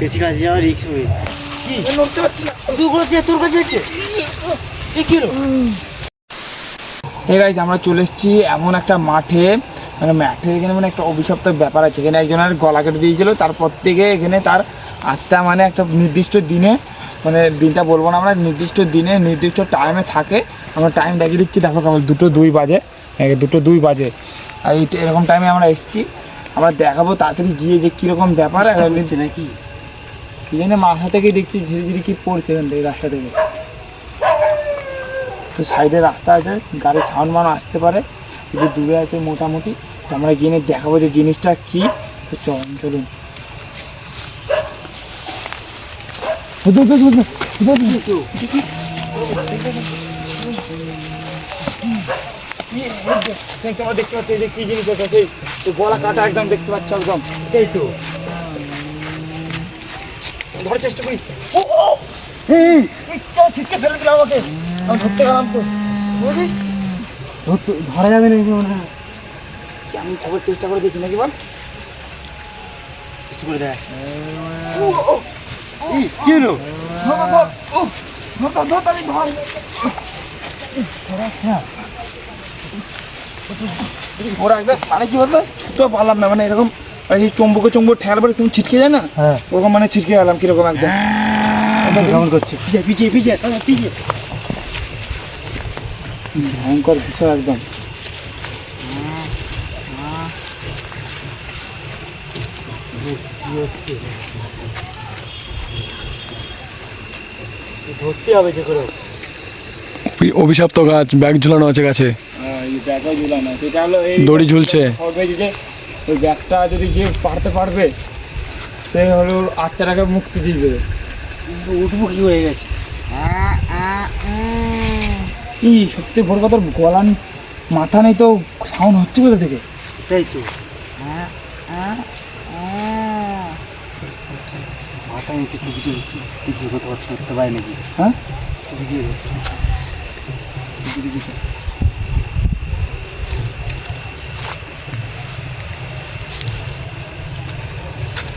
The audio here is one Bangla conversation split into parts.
বেশি কাছে যাওয়া রিক্স হবে কি? নড়তে পারছি না। তুই করে দিয়ে তোর কাছে আছে এ কি হলো? হে গাইজ আমরা চলে এসেছি এমন একটা মাঠে। মানে মাঠে এখানে মানে একটা অভিশপ্ত ব্যাপার আছে। এখানে একজনের গলা কেটে দিয়েছিল তারপর থেকে এখানে তার আত্মা মানে একটা নির্দিষ্ট দিনে মানে দিনটা বলব না আমরা নির্দিষ্ট দিনে নির্দিষ্ট টাইমে থাকে। আমরা টাইম দেখিয়ে দিচ্ছি। দেখো কেমন দুটো দুই বাজে। দুটো দুই বাজে। আর এই এরকম টাইমে আমরা এসেছি। আমরা দেখাবো তাড়াতাড়ি গিয়ে যে কীরকম ব্যাপার। নাকি কি জানি মাথা থেকে দেখছি ধীরে ধীরে কি পড়ছে এখান থেকে রাস্তা থেকে। তো সাইডে রাস্তা আছে গাড়ি সাউন্ড মান আসতে পারে, যদি দূরে আছে মোটামুটি। তো আমরা গিয়ে দেখাবো যে জিনিসটা কি। তো চলুন চলুন। এই এই দেখতে পাচ্ছ, এই যে কি জিনিস এটা সেই গলা কাটা একদম দেখতে পাচ্ছ একদম। এটাই তো। ধরার চেষ্টা করি ও ও ছিটকে ফেলে দিল আমাকে আমি ধরতে গেলাম তো বুঝিস ধরতে- ধরা যাবে না মনে হয় কি আমি খবর চেষ্টা করে দেখি নাকি বল কিছু করে দেখ কি হলো ধর একদম মানে কি বলতো ছুটতে পারলাম না মানে এরকম এই চম্বুকে চম্বুক ঠেকার পরে তুমি ছিটকে যায় না? হ্যাঁ। ওরকম মানে ছিটকে গেলাম কীরকম একদম। কেমন করছে? পিছিয়ে পিছিয়ে পিছিয়ে পিছিয়ে ভয়ঙ্কর বিষয় একদম। ধরতে হবে যে করে। অভিশপ্ত গাছ ব্যাগ ঝুলানো আছে গাছে। হ্যাঁ, ঝুলানো এই দড়ি ঝুলছে। ওই ব্যাগটা যদি যে পারতে পারবে সে হলো আত্মাটাকে মুক্তি দিয়ে দেবে। উঠবো কি হয়ে গেছে? কি সত্যি ভোর কথা? গলা ন- মাথা নেই তো সাউন্ড হচ্ছে কোথা থেকে? এটাই তো। মাথায় নিতে কি কিছু করতে পারছে করতে পারে নাকি? হ্যাঁ চুপি চুপি চুপি চুপি আমি বলছি কেন কেমন গাড়ির মধ্যে লাগছে এটা বলছি মানে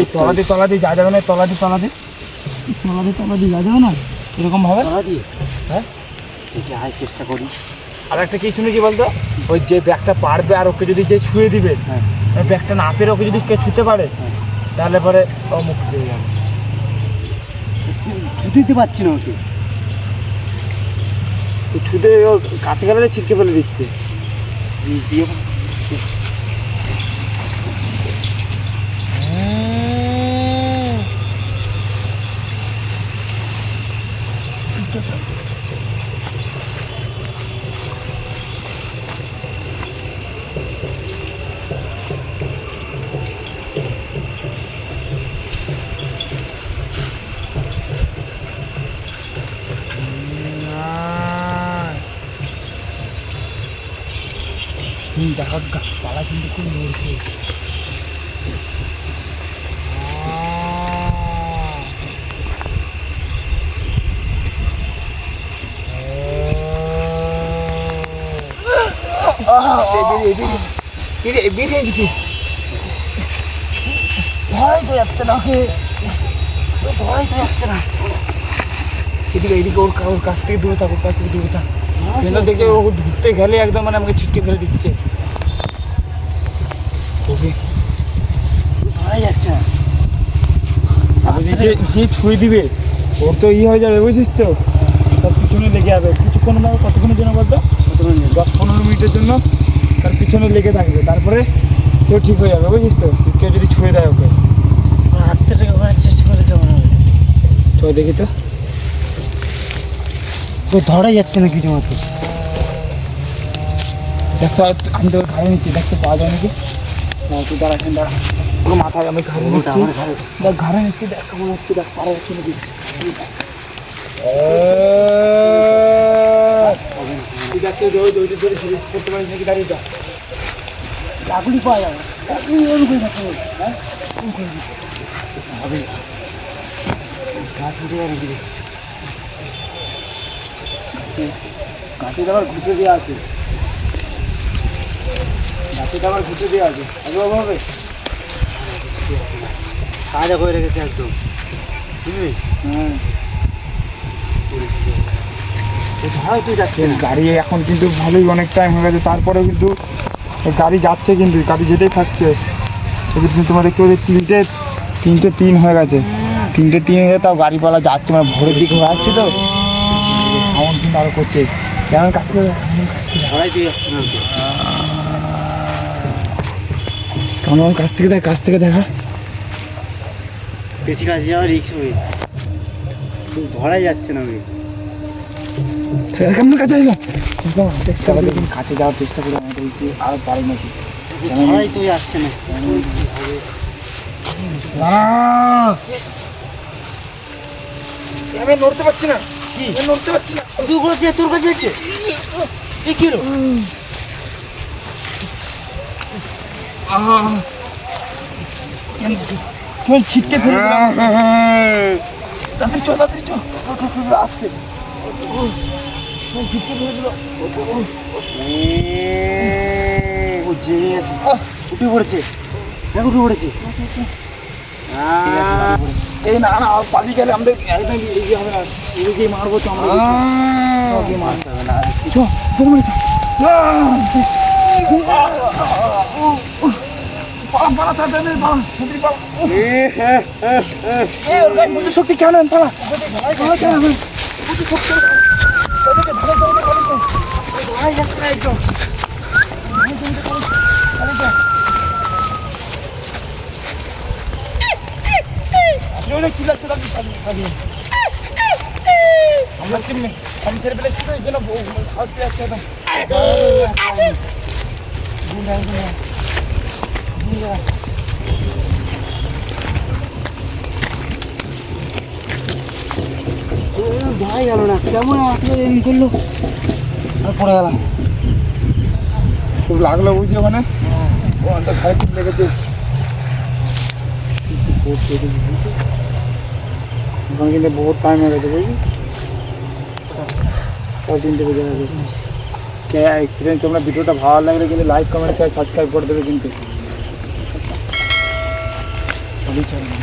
এই তলা দিয়ে যা যাবে না তলা দিয়ে তলা দিয়ে তলা দিয়ে তলা দিয়ে যা যাবে না এরকম তলা হ্যাঁ? দেখি আয় চেষ্টা করি। আর একটা কি শুনেছি বলতো? ওই যে ব্যাগটা পারবে আর ওকে যদি যে ছুঁয়ে দিবে হ্যাঁ। ব্যাগটা না পেরে ওকে যদি কেউ ছুঁতে পারে হ্যাঁ। তাহলে পরে ও মুক্তি পেয়ে যাবে। ছুটিতে পারছি না ওকে। ছুঁতে ও কাছে গেলে ছিটকে ফেলে দিচ্ছে। দিয়ে দেখো গাছপালা কিন্তু খুব নড়ছে বেরিয়ে যাচ্ছে না ওকে তো যাচ্ছে না এদিকে এদিকে ওর ওর কাছ থেকে দূরে থাক ওর কাছ থেকে দূরে থাক দেখছে ও ধরতে গেলে একদম মানে আমাকে ছিটকে ফেলে দিচ্ছে ওকে ধরা যাচ্ছে না আর যে যে ছুঁয়ে দিবে ওর তো ইয়ে হয়ে যাবে বুঝছিস তো? তার পিছনে লেগে যাবে। কিছুক্ষণ না কতক্ষণের জন্য বলতো? দশ পনেরো মিনিটের জন্য তার পিছনে লেগে থাকবে। তারপরে সেও ঠিক হয়ে যাবে বুঝিস তো? কেউ যদি ছুঁয়ে দেয় ওকে। ওখানে চেষ্টা করে কেমন হবে? তো দেখি তো। ও ধরা যাচ্ছে না কিছু মতো দেখতে আমি তোকে ঘাড়ে নিচ্ছি দেখতে পাওয়া যায় নাকি তুই দাঁড়া এখানে দাঁড়া। পুরো মাথায় আমি ঘাড়ে ওটা নিচ্ছি। দেখ ঘাড়ে নিচ্ছি দেখ কেমন হচ্ছে দেখ পারা যাচ্ছে নাকি। লাগুলি পাওয়া যাবে। উঠে যাবে গাছে আবার ঘুরতে দেওয়া আছে। তো আবার ঘুরতে দেওয়া আছে। বাবা হবে? সাজা করে রেখেছে একদম। বুঝলি? হ্যাঁ। গাড়ি এখন কিন্তু ভালোই অনেক টাইম হয়ে গেছে। তারপরেও কিন্তু গাড়ি যাচ্ছে কিন্তু গাড়ি যেতেই থাকছে। তোমরা দেখতে পাচ্ছি তিনটে তিনটে তিন হয়ে গেছে। তিনটে তিন হয়ে তাও গাড়িপালা যাচ্ছে মানে ভোরের দিকে হয়ে যাচ্ছে তো। এমন কিন্তু আরও করছে। কেমন কাছ থেকে কেমন কাছ থেকে দেখ কাছ থেকে দেখা। বেশি কাছে যাওয়া রিক্স হবে। ধরাই যাচ্ছে না আমি কেমন কাছে কিন্তু কাছে যাওয়ার চেষ্টা করি আমাদের কি আর পারি নাকি। ধরাই তুই যাচ্ছে না। আমি নড়তে পারছি না। কি? নড়তে পারছি না। তুই করে দিয়ে তোর কাছে যাচ্ছে এ কি তুমি ছিটকে ফেলে দিলাম তাড়াতাড়ি চল তাড়াতাড়ি চল আসছে ছিটকে ফেলে দিল ও জেগে গেছে উঠে পড়েছে দেখ উঠে পড়েছে আহ, এই না না আর পালিয়ে গেলে আমাদের একদম এগিয়ে হবে না এদিকে মারবো তো আমরা ওকে মারতে হবে না চ চল মারি পালা পালা শক্তি কেন আমি ছেড়ে ফেলেছি তো এই জন্য ধরাই গেল না কেমন আসলে এমনি করল আর পড়ে গেলাম খুব লাগল বুঝি ওখানে ঘাড়ে খুব লেগেছে ওখানে কিন্তু বহুত টাইম হয়ে গেছে বুঝলি সাড়ে তিনটে বেজে গেছে তোমরা ভিডিওটা ভালো লাগলে কিন্তু লাইক কমেন্ট সাবস্ক্রাইব করে দেবে কিন্তু। ভালোই চলে